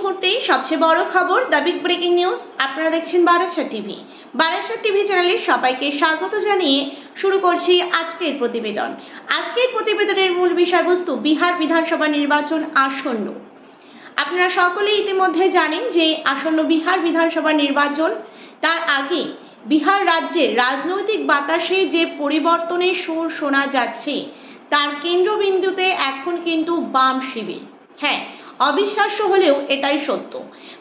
মুহূর্তেই সবচেয়ে বড় খবর দ্য বিগ ব্রেকিং নিউজ। আপনারা দেখছেন বারাসা টিভি। বারাসা টিভি চ্যানেলে সবাইকে স্বাগত জানিয়ে শুরু করছি আজকের প্রতিবেদন। আজকের প্রতিবেদনের মূল বিষয়বস্তু বিহার বিধানসভা নির্বাচন আসন্ন। আপনারা সকলেই ইতিমধ্যে জানেন যে আসন্ন বিহার বিধানসভা নির্বাচন, তার আগে বিহার রাজ্যের রাজনৈতিক বাতাসে যে পরিবর্তনের সুর শোনা যাচ্ছে, তার কেন্দ্রবিন্দুতে এখন কিন্তু বাম শিবির। হ্যাঁ অবিশ্বাস্য হলেও এটাই সত্য।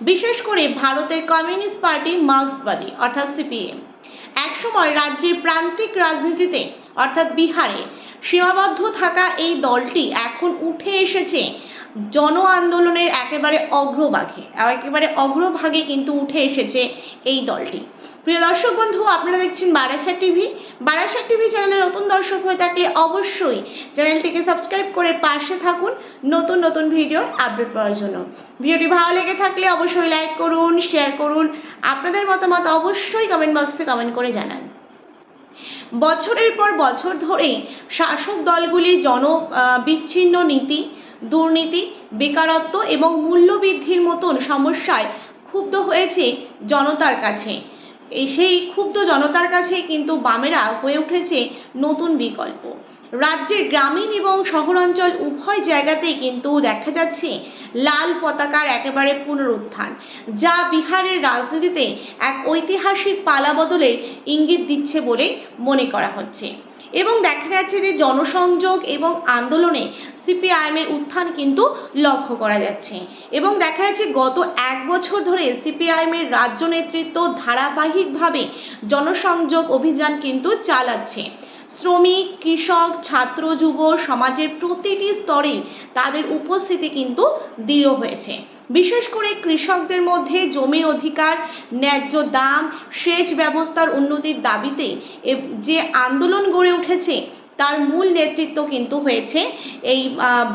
বিশেষ করে ভারতের কমিউনিস্ট পার্টি মার্ক্সবাদী, অর্থাৎ সিপিএম। একসময় রাজ্যের প্রান্তিক রাজনীতিতে, অর্থাৎ বিহারে, সীমাবদ্ধ থাকা এই দলটি এখন উঠে এসেছে জন আন্দোলনের একেবারে অগ্রভাগে একেবারে অগ্রভাগে কিন্তু উঠে এসেছে এই দলটি। প্রিয় দর্শক বন্ধু, আপনারা দেখছেন বারাসা টিভি। বারাসা টিভি চ্যানেলে নতুন দর্শক হয়ে থাকলে অবশ্যই চ্যানেলটিকে সাবস্ক্রাইব করে পাশে থাকুন নতুন নতুন ভিডিওর আপডেট পাওয়ার জন্য। ভিডিওটি ভালো লেগে থাকলে অবশ্যই লাইক করুন, শেয়ার করুন, আপনাদের মতামত অবশ্যই কমেন্ট বক্সে কমেন্ট করে জানান। বছরের পর বছর ধরে শাসক দলগুলি জন বিচ্ছিন্ন নীতি দুর্নীতি, বেকারত্ব এবং মূল্যবৃদ্ধির মতন সমস্যায় ক্ষুব্ধ হয়েছে জনতার কাছে। এই সেই ক্ষুব্ধ জনতার কাছে কিন্তু বামেরা হয়ে উঠেছে নতুন বিকল্প। রাজ্যের গ্রামীণ এবং শহরাঞ্চল উভয় জায়গাতেই কিন্তু দেখা যাচ্ছে লাল পতাকার একেবারে পুনরুত্থান, যা বিহারের রাজনীতিতে এক ঐতিহাসিক পালা বদলের ইঙ্গিত দিচ্ছে বলে মনে করা হচ্ছে। এবং দেখা যাচ্ছে যে জনসংযোগ এবং আন্দোলনে সিপিআইএমের উত্থান কিন্তু লক্ষ্য করা যাচ্ছে। এবং দেখা যাচ্ছে গত এক বছর ধরে সিপিআইএমের রাজ্য নেতৃত্ব ধারাবাহিকভাবে জনসংযোগ অভিযান কিন্তু চালাচ্ছে। শ্রমিক, কৃষক, ছাত্র, যুব, সমাজের প্রতিটি স্তরে তাদের উপস্থিতি কিন্তু দৃঢ় হয়েছে। বিশেষ করে কৃষকদের মধ্যে জমির অধিকার, ন্যায্য দাম, সেচ ব্যবস্থার উন্নতির দাবিতে যে আন্দোলন গড়ে উঠেছে, তার মূল নেতৃত্ব কিন্তু হয়েছে এই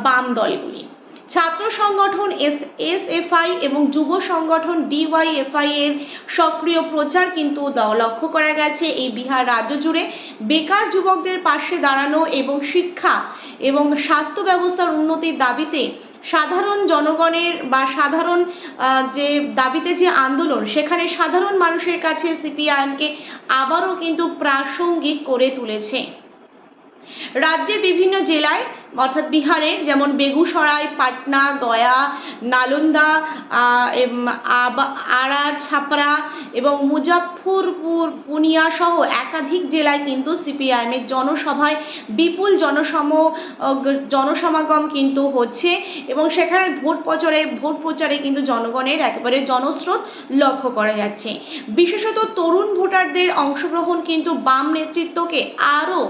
বাম দলগুলি। ছাত্র সংগঠন এস এস এফআই এবং যুব সংগঠন ডিওয়াইএফআই এর সক্রিয় প্রচার কিন্তু লক্ষ্য করা গেছে এই বিহার রাজ্য জুড়ে বেকার যুবকদের পাশে দাঁড়ানো এবং শিক্ষা এবং স্বাস্থ্য ব্যবস্থার উন্নতির দাবিতে সাধারণ জনগণের বা সাধারণ যে দাবিতে যে আন্দোলন, সেখানে সাধারণ মানুষের কাছে সিপিআইএমকে আবারও কিন্তু প্রাসঙ্গিক করে তুলেছে। রাজ্যের বিভিন্ন জেলায় অর্থাৎ বিহারের যেমন বেগুসরাই, পাটনা, গয়া, নালন্দা আরা, ছাপরা এবং মুজাফরপুর পুনিয়া সহ একাধিক জেলায় কিন্তু সিপিআইএমের জনসভায় বিপুল জনসম জনসমাগম কিন্তু হচ্ছে এবং সেখানে ভোট প্রচারে ভোট প্রচারে কিন্তু জনগণের একেবারে জনস্রোত লক্ষ্য করা যাচ্ছে। বিশেষত তরুণ ভোটারদের অংশগ্রহণ কিন্তু বাম নেতৃত্বকে আরও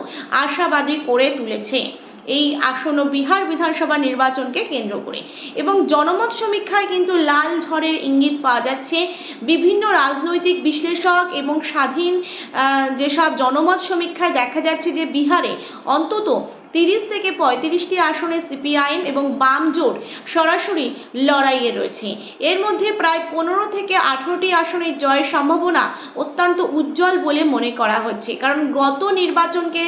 আশাবাদী করে তুলেছে। এই আসন্ন বিহার বিধানসভা নির্বাচনকে কেন্দ্র করে। এবং জনমত সমীক্ষায় কিন্তু লাল ঝড়ের ইঙ্গিত পাওয়া যাচ্ছে। বিভিন্ন রাজনৈতিক বিশ্লেষক এবং স্বাধীন যেসব জনমত সমীক্ষায় দেখা যাচ্ছে যে বিহারে অন্তত তিরিশ থেকে পঁয়ত্রিশটি আসনে সিপিআইএম এবং বাম জোট সরাসরি লড়াইয়ে রয়েছে। এর মধ্যে প্রায় পনেরো থেকে আঠেরোটি আসনের জয়ের সম্ভাবনা অত্যন্ত উজ্জ্বল বলে মনে করা হচ্ছে। কারণ গত নির্বাচনকে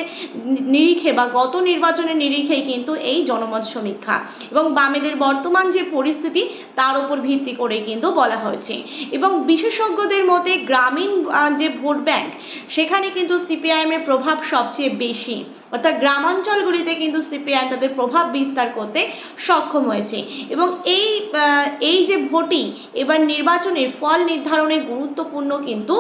নিরিখে বা গত নির্বাচনের নিরিখেই কিন্তু এই জনমত সমীক্ষা এবং বামেদের বর্তমান যে পরিস্থিতি তার উপর ভিত্তি করে কিন্তু বলা হয়েছে এবং বিশেষজ্ঞদের মতে গ্রামীণ যে ভোট ব্যাংক, সেখানে কিন্তু সিপিআইএমের প্রভাব সবচেয়ে বেশি। অর্থাৎ গ্রামাঞ্চলগুলিতে কিন্তু সিপিআইএম তাদের প্রভাব বিস্তার করতে সক্ষম হয়েছে। এবং এই এই যে ভোটই এবার নির্বাচনের ফল নির্ধারণে গুরুত্বপূর্ণ কিন্তু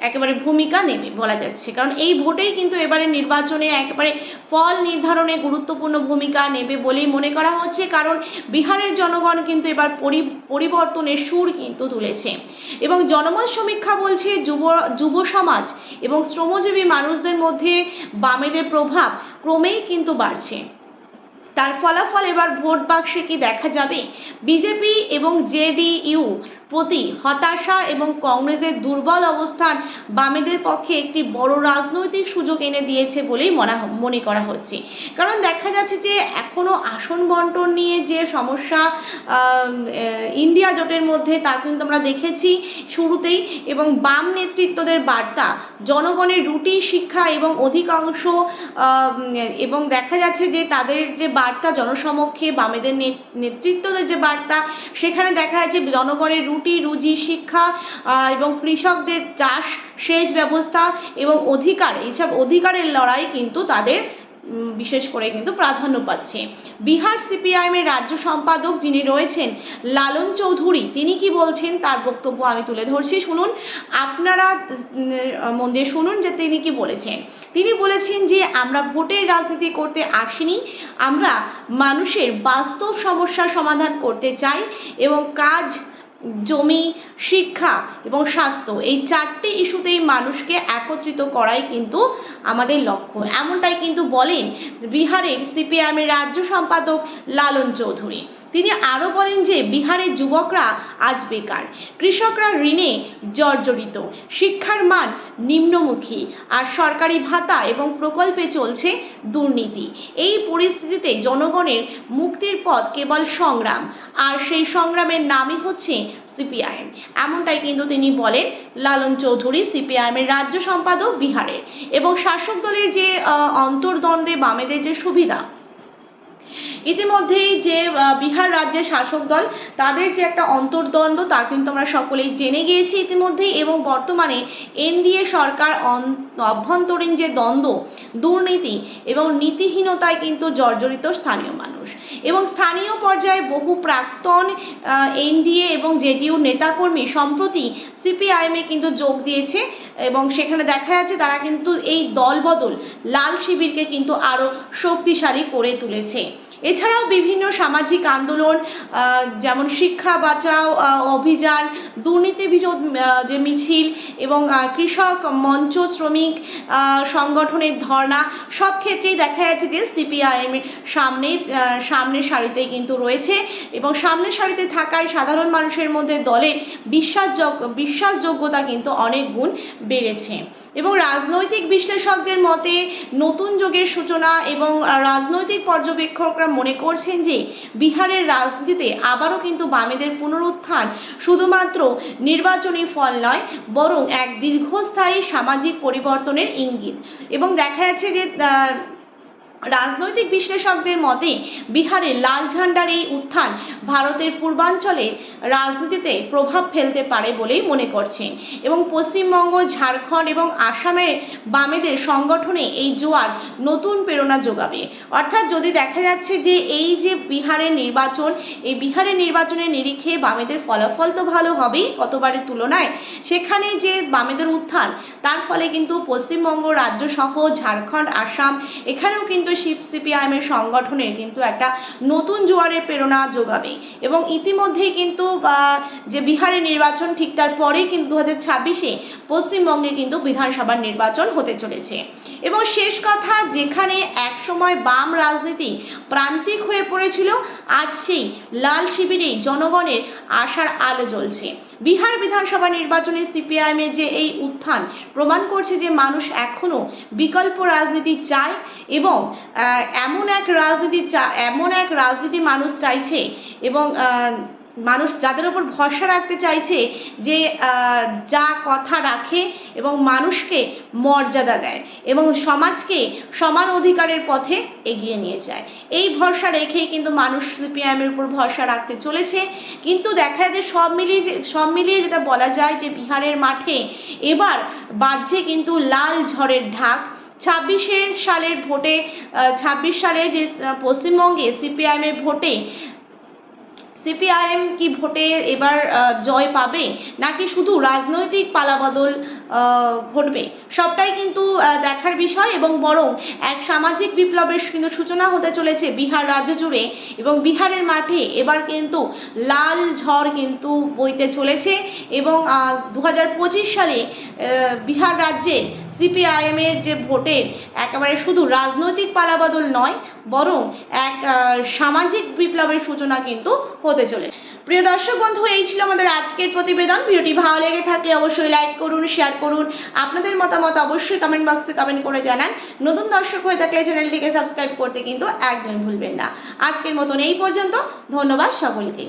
একেবারে ভূমিকা নেবে বলা যাচ্ছে। কারণ এই ভোটেই কিন্তু এবারে নির্বাচনে একেবারে ফল নির্ধারণে গুরুত্বপূর্ণ ভূমিকা নেবে বলেই মনে করা হচ্ছে। কারণ বিহারের জনগণ কিন্তু এবার পরি- পরিবর্তনের সুর কিন্তু তুলেছে। এবং জনমত সমীক্ষা বলছে যুব যুব সমাজ এবং শ্রমজীবী মানুষদের মধ্যে বামেদের প্রভাব ক্রমেই কিন্তু বাড়ছে। তার ফলাফল এবার ভোট বাক্সে কি দেখা যাবে? বিজেপি এবং জেডিইউ প্রতি হতাশা এবং কংগ্রেসের দুর্বল অবস্থান বামেদের পক্ষে একটি বড় রাজনৈতিক সুযোগ এনে দিয়েছে বলেই মনে মনে করা হচ্ছে। কারণ দেখা যাচ্ছে যে এখনও আসন বন্টন নিয়ে যে সমস্যা ইন্ডিয়া জোটের মধ্যে তা কিন্তু আমরা দেখেছি শুরুতেই এবং বাম নেতৃত্বদের বার্তা, জনগণের রুটি, শিক্ষা এবং অধিকাংশ এবং দেখা যাচ্ছে যে তাদের যে বার্তা জনসমক্ষে বামেদের নেতৃত্বদের যে বার্তা, সেখানে দেখা যাচ্ছে জনগণের রুটি রুজি শিক্ষা এবং কৃষকদের চাষ সেচ ব্যবস্থা এবং অধিকার, এইসব অধিকারের লড়াই কিন্তু তাদের বিশেষ করে কিন্তু প্রাধান্য পাচ্ছে। বিহার সিপিআইএমের রাজ্য সম্পাদক যিনি রয়েছেন লালন চৌধুরী, তিনি কি বলছেন তার বক্তব্য আমি তুলে ধরছি। শুনুন, আপনারা মন দিয়ে শুনুন যে তিনি কি বলেছেন। তিনি বলেছেন যে, আমরা ভোটের রাজনীতি করতে আসিনি, আমরা মানুষের বাস্তব সমস্যার সমাধান করতে চাই এবং কাজ জমি শিক্ষা এবং স্বাস্থ্য, এই চারটি ইস্যুতেই মানুষকে একত্রিত করাই কিন্তু আমাদের লক্ষ্য। এমনটাই কিন্তু বলেন বিহারের সিপিআইএমের রাজ্য সম্পাদক লালন চৌধুরী। তিনি আরও বলেন যে বিহারের যুবকরা আজ বেকার। কৃষকরা ঋণে জর্জরিত। শিক্ষার মান নিম্নমুখী। আর সরকারি ভাতা এবং প্রকল্পে চলছে দুর্নীতি। এই পরিস্থিতিতে জনগণের মুক্তির পথ কেবল সংগ্রাম। আর সেই সংগ্রামের নামই হচ্ছে সিপিআইএম। এমনটাই কিন্তু তিনি বলেন লালন চৌধুরী, সিপিআইএমের রাজ্য সম্পাদক বিহারের। এবং শাসক দলের যে অন্তর্দ্বন্দ্বে বামেদের যে সুবিধা ইতিমধ্যেই যে বিহার রাজ্যের শাসক দল, তাদের যে একটা অন্তর্দ্বন্দ্ব, তা কিন্তু আমরা সকলেই জেনে গিয়েছি ইতিমধ্যেই এবং বর্তমানে এনডিএ সরকার অভ্যন্তরীণ যে দ্বন্দ্ব, দুর্নীতি এবং নীতিহীনতায় কিন্তু জর্জরিত স্থানীয় মানুষ। এবং স্থানীয় পর্যায়ে বহু প্রাক্তন এনডিএ এবং জেডিইউ নেতাকর্মী সম্প্রতি সিপিআইএমে কিন্তু যোগ দিয়েছে এবং সেখানে দেখা যাচ্ছে তারা কিন্তু এই দলবদল লাল শিবিরকে কিন্তু আরও শক্তিশালী করে তুলেছে। এছাড়াও বিভিন্ন সামাজিক আন্দোলন যেমন শিক্ষা বাঁচাও অভিযান, দুর্নীতি বিরোধ যে মিছিল এবং কৃষক মঞ্চ শ্রমিক সংগঠনের ধর্ণা, সব ক্ষেত্রেই দেখা যাচ্ছে যে সিপিআইএম সামনে সামনের সারিতেই কিন্তু রয়েছে এবং সামনের সারিতে থাকায় সাধারণ মানুষের মধ্যে দলের বিশ্বাসযোগ্য বিশ্বাসযোগ্যতা কিন্তু অনেক গুণ বেড়েছে। এবং রাজনৈতিক বিশ্লেষকদের মতে, নতুন যুগের সূচনা এবং রাজনৈতিক পর্যবেক্ষকরা মনে করছেন যে বিহারের রাজনীতিতে আবারও কিন্তু বামেদের পুনরুত্থান শুধুমাত্র নির্বাচনী ফল নয়, বরং এক দীর্ঘস্থায়ী সামাজিক পরিবর্তনের ইঙ্গিত। এবং দেখা যাচ্ছে যে রাজনৈতিক বিশ্লেষকদের মতে, বিহারে লাল ঝান্ডার এই উত্থান ভারতের পূর্বাঞ্চলের রাজনীতিতে প্রভাব ফেলতে পারে বলেই মনে করছেন এবং পশ্চিমবঙ্গ, ঝাড়খণ্ড এবং আসামের বামেদের সংগঠনে এই জোয়ার নতুন প্রেরণা যোগাবে। অর্থাৎ যদি দেখা যাচ্ছে যে এই যে বিহারের নির্বাচন, এই বিহারের নির্বাচনের নিরিখে বামেদের ফলাফল তো ভালো হবেই কতবারের তুলনায়। সেখানে যে বামেদের উত্থান, তার ফলে কিন্তু পশ্চিমবঙ্গ রাজ্য সহ ঝাড়খণ্ড, আসাম, এখানেও কিন্তু সিপিআইএমের সংগঠনের কিন্তু একটা নতুন জোয়ারের প্রেরণা যোগাবে। এবং ইতিমধ্যেই কিন্তু যে বিহারের নির্বাচন ঠিক তার পরেই কিন্তু দু হাজার ছাব্বিশে পশ্চিমবঙ্গে কিন্তু বিধানসভার নির্বাচন হতে চলেছে। এবং শেষ কথা, যেখানে একসময় বাম রাজনীতি প্রান্তিক হয়ে পড়েছিল, আজ সেই লাল শিবিরেই জনগণের আশার আলো জ্বলছে। বিহার বিধানসভা নির্বাচনে সিপিআইএমের যে এই উত্থান প্রমাণ করছে যে মানুষ এখনও বিকল্প রাজনীতি চায় এবং এমন এক রাজনীতি চা, এমন এক রাজনীতি মানুষ চাইছে এবং মানুষ যাদের ওপর ভরসা রাখতে চাইছে যে যা কথা রাখে এবং মানুষকে মর্যাদা দেয় এবং সমাজকে সমান অধিকারের পথে এগিয়ে নিয়ে যায়। এই ভরসা রেখেই কিন্তু মানুষ সিপিআইএমের উপর ভরসা রাখতে চলেছে। কিন্তু দেখা যায় যে সব মিলিয়ে সব মিলিয়ে যেটা বলা যায় যে, বিহারের মাঠে এবার বাজছে কিন্তু লাল ঝড়ের ঢাক। ছাব্বিশের সালের ভোটে ছাব্বিশ সালে যে পশ্চিমবঙ্গে সিপিআইএমের ভোটে সিপিআইএম কি ভোটে এবার জয় পাবে? নাকি শুধু রাজনৈতিক পালাবদল ঘটবে? সবটাই কিন্তু দেখার বিষয় এবং বরং এক সামাজিক বিপ্লবের কিন্তু সূচনা হতে চলেছে বিহার রাজ্য জুড়ে এবং বিহারের মাঠে এবার কিন্তু লাল ঝড় কিন্তু বইতে চলেছে এবং দু হাজার পঁচিশ সালে বিহার রাজ্যে সিপিআইএমের যে ভোটের একেবারে শুধু রাজনৈতিক পালাবদল নয়, বরং এক সামাজিক বিপ্লবের সূচনা কিন্তু হতে চলে প্রিয় দর্শক বন্ধু, এই ছিল আমাদের আজকের প্রতিবেদন। ভিডিওটি ভালো লেগে থাকলে অবশ্যই লাইক করুন, শেয়ার করুন। আপনাদের মতামত অবশ্যই কমেন্ট বক্সে কমেন্ট করে জানান। নতুন দর্শক হয়ে থাকলে চ্যানেলটিকে সাবস্ক্রাইব করতে কিন্তু একদম ভুলবেন না। আজকের মতন এই পর্যন্ত। ধন্যবাদ সকলকে।